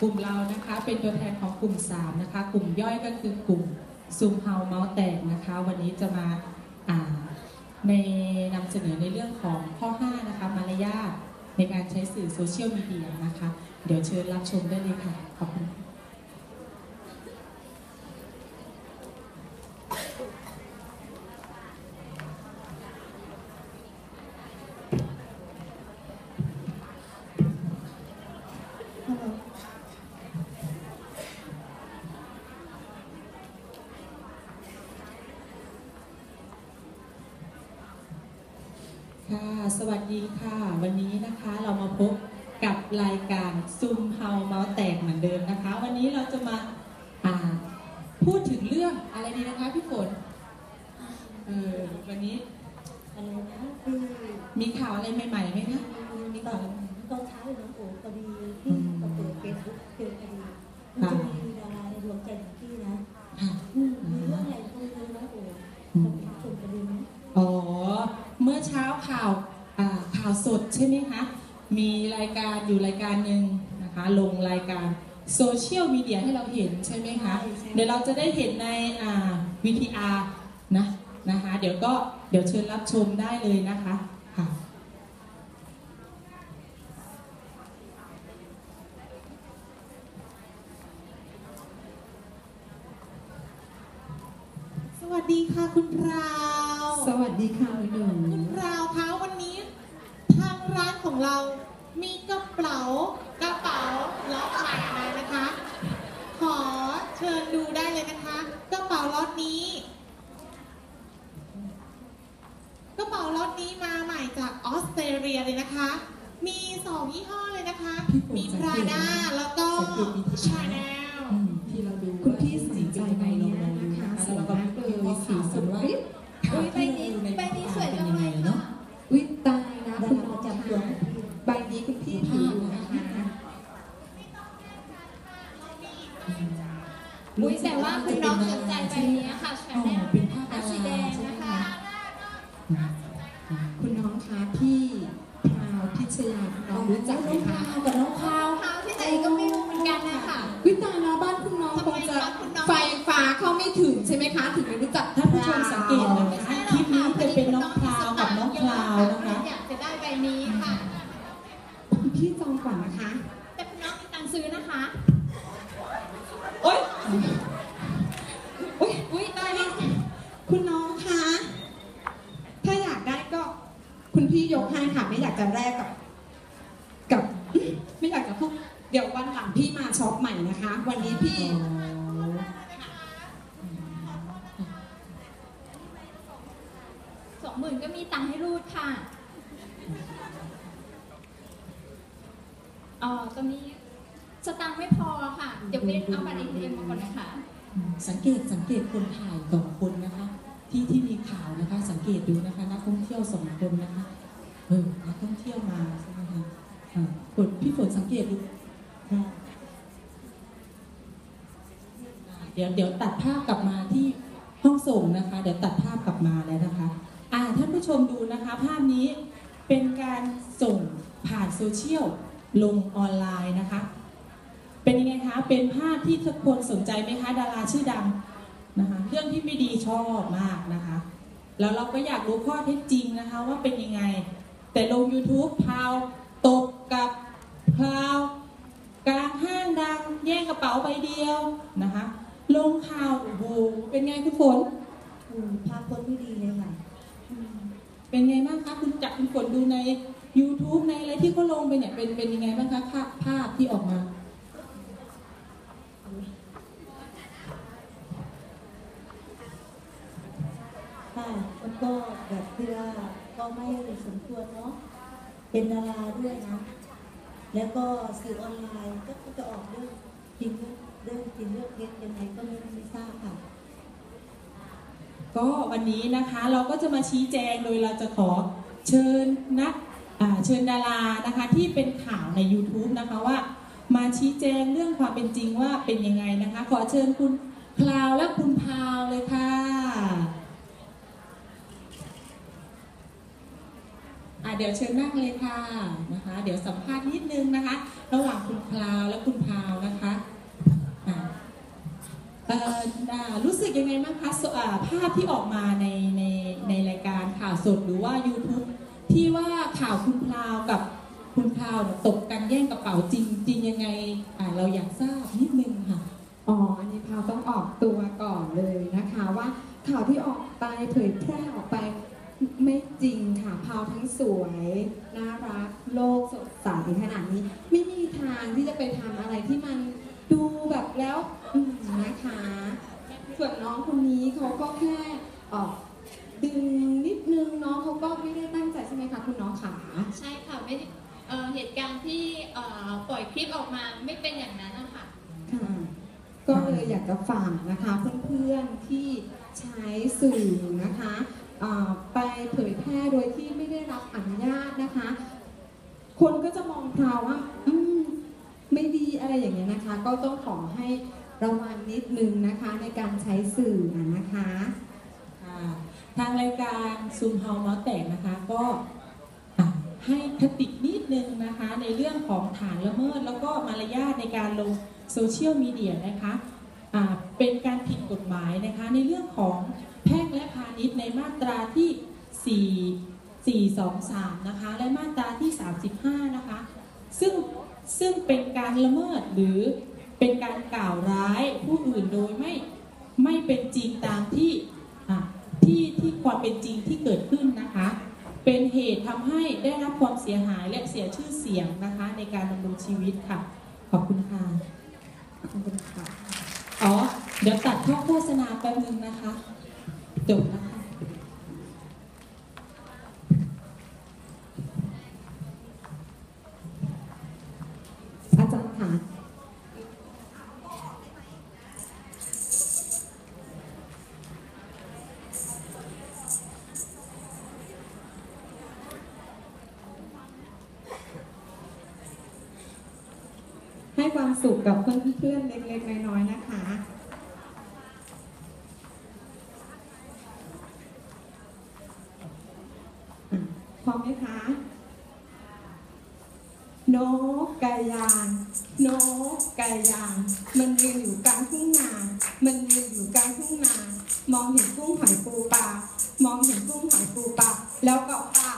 กลุ่มเรานะคะเป็นตัวแทนของกลุ่ม 3 นะคะ กลุ่มย่อยก็คือกลุ่มซูมเฮาเมาส์แตกนะคะ วันนี้จะมาในนำเสนอในเรื่องของข้อ 5 นะคะ มารยาทในการใช้สื่อโซเชียลมีเดียนะคะ เดี๋ยวเชิญรับชมได้เลยค่ะ ขอบคุณ ค่ะ สวัสดีค่ะ วันนี้นะคะเรามาพบกับรายการซูมเฮาเมาส์แตกเหมือนเดิมนะคะ วันนี้เราจะมาอ่าพูดถึงเรื่องอะไรดีนะคะพี่ฝนเออวันนี้อะไรนะคือมีข่าวอะไรใหม่ๆไหมคะมีตอข่าวนตอนเช้า ข่าวสดใช่ไหมคะ มีรายการอยู่รายการหนึ่งนะคะ ลงรายการโซเชียลมีเดียให้เราเห็นใช่ไหมคะ เดี๋ยวเราจะได้เห็นในอ่า VTR นะนะคะ เดี๋ยวก็เดี๋ยวเชิญรับชมได้เลยนะคะค่ะสวัสดีค่ะคุณราว สวัสดีค่ะหนูคุณราวคะวันนี้ทางร้าน ของเรา มีกระเป๋ากระเป๋าล็อตใหม่มานะคะ ขอเชิญดูได้เลยนะคะ กระเป๋าล็อตนี้ กระเป๋าล็อตนี้มาใหม่จากออสเตรเลียเลยนะคะ มีสองยี่ห้อเลยนะคะ มี Prada แล้วก็ Chanel ที่เราดู คุณพี่ถืออยู่นะคะอุ้ยแต่ว่าคุณน้องสนใจใบนี้ค่ะชาอ๋อแนลเป็นผ้าดาสีแดรางใช่ไหมนะคะคะ คุณน้องคะพี่พราวพิชยาคุณน้องรู้จักไหมคะกับน้องข้าวเท้าที่ไหนก็ไม่รู้เหมือนกันนะคะวิตายนะบ้านคุณน้องคงจะไฟฟ้าเข้าไม่ถึงใช่ไหมคะ ถึงไม่รู้จักท่านผู้ชมสังเกตนะคะคลิปนี้จะเป็นน้องพราวกับน้องพราวนะคะ อยากจะได้ใบนี้ค่ะ คุณ พี่จองก่อนนะคะแต่คุณน้องมีตังค์ซื้อนะคะโอ๊ยโอ๊ยอุ้ยตายแล้วคุณน้องคะ ถ้าอยากได้ก็ คุณพี่ยกให้ค่ะ ไม่อยากจะแลกกับ กับ ไม่อยากจะพูดเดี๋ยววันหลังพี่มาช็อปใหม่นะคะ วันนี้พี่ สองหมื่นก็มีตังค์ให้รูดค่ะ อ๋อตอนนี้สตังค์ไม่พอค่ะ เดี๋ยวไปเอาบัตรเอทีเอ็มมาก่อนนะคะ สังเกตสังเกตคนถ่ายสองคนนะคะ ที่ที่มีข่าวนะคะ สังเกตดูนะคะนักท่องเที่ยวสองคนนะคะเออนักท่องเที่ยวมาใช่ไหมคะอ่าฝนพี่ฝนสังเกตดูค่ะเดี๋ยวเดี๋ยวตัดภาพกลับมาที่ห้องส่งนะคะ เดี๋ยวตัดภาพกลับมาแล้วนะคะอ่าท่านผู้ชมดูนะคะ ภาพนี้เป็นการส่งผ่านโซเชียล ลงออนไลน์นะคะ เป็นยังไงคะ เป็นภาพที่ทุกคนสนใจไหมคะ ดาราชื่อดังนะคะเรื่องที่ไม่ดีชอบมากนะคะ แล้วเราก็อยากรู้ข้อเท็จจริงนะคะว่าเป็นยังไง แต่ลง YouTube พาวตบกับพาวกลางห้างดัง แย่งกระเป๋าใบเดียวนะคะ ลงข่าวโอ้โหเป็นไงคุณฝนอืมภาพคนไม่ดีเลยค่ะ เป็นไงบ้างคะ คุณจักคุณฝนดูใน YouTube ในอะไรที่ เขาลงไปเนี่ยเป็นเป็นยังไงบ้างคะภาพภาพที่ออกมาค่ะมันก็แบบที่ว่าก็ไม่สมควรเนาะเป็นดาราด้วยนะ แล้วก็สื่อออนไลน์ก็จะออกเรื่องจริงเรื่องจริงเรื่องเท็จยังไงก็ไม่ไม่ทราบค่ะก็วันนี้นะคะเราก็จะมาชี้แจงโดยเราจะขอเชิญนักอ่า เชิญดารานะคะที่เป็นข่าวใน YouTube นะคะว่า มาชี้แจงเรื่องความเป็นจริงว่าเป็นยังไงนะคะ ขอเชิญคุณพลาวและคุณพาวเลยค่ะอ่าเดี๋ยวเชิญนั่งเลยค่ะนะคะ เดี๋ยวสัมภาษณ์นิดนึงนะคะ ระหว่างคุณพลาวและคุณพาวนะคะรู้สึกยังไงบ้างคะภาพที่ออกมาในในในรายการข่าวสดหรือว่า YouTube ที่ว่าข่าวคุณพราวกับคุณพราวตกกันแย่งกระเป๋าจริงจริงยังไงเราอยากทราบนิดนึงค่ะอ๋ออันนี้พาวต้องออกตัวก่อนเลยนะคะว่าข่าวที่ออกไปเผยแพร่ออกไปไม่จริงค่ะพาวทั้งสวยน่ารักโลกสดใสขนาดนี้ ไม่มีทางที่จะไปทำอะไรที่มันดูแบบแล้วนะคะ ส่วนน้องคนนี้เขาก็แค่ออก ใช่ค่ะไม่ได้เอ่อเหตุการณ์ที่เอ่อปล่อยคลิปออกมาไม่เป็นอย่างนั้นนะคะค่ะก็เลยอยากจะฝากนะคะเพื่อนๆที่ใช้สื่อนะคะอ่าไปเผยแพร่โดยที่ไม่ได้รับอนุญาตนะคะ คนก็จะมองพราวว่าอืมไม่ดีอะไรอย่างเงี้ยนะคะ ก็ต้องขอให้ระวังนิดนึงนะคะในการใช้สื่ออะนะคะ ค่ะทางรายการซูมเฮาเมาส์แตกนะคะ ก็อะ ให้คตินิดนึงนะคะในเรื่องของฐานละเมิด แล้วก็มารยาทในการลงโซเชียลมีเดียนะคะเป็นการผิดกฎหมายนะคะในเรื่องของแพ่งและพาณิชย์ในมาตราที่ 4 423 นะคะและมาตราที่ 35 นะคะซึ่งซึ่งเป็นการละเมิดหรือเป็นการกล่าวร้ายผู้อื่นโดยไม่ไม่เป็นจริงตามที่ที่ที่ความเป็นจริงที่เกิดขึ้นนะคะ เป็นเหตุทำให้ได้รับความเสียหายและเสียชื่อเสียงนะคะในการดำรงชีวิตค่ะ ขอบคุณค่ะ ขอบคุณค่ะ อ๋อ เดี๋ยวตัดเข้าโฆษณาแป๊บนึงนะคะ จบนะคะ ความสุขกับเพื่อนๆเล็กๆน้อยๆนะคะพร้อมไหมคะนกกายางนกกายาง มันยืนอยู่กลางทุ่งนา มันยืนอยู่กลางทุ่งนา มองเห็นกุ้งหอยปูปลามองเห็นกุ้งหอยปูปลาแล้วก็ปลา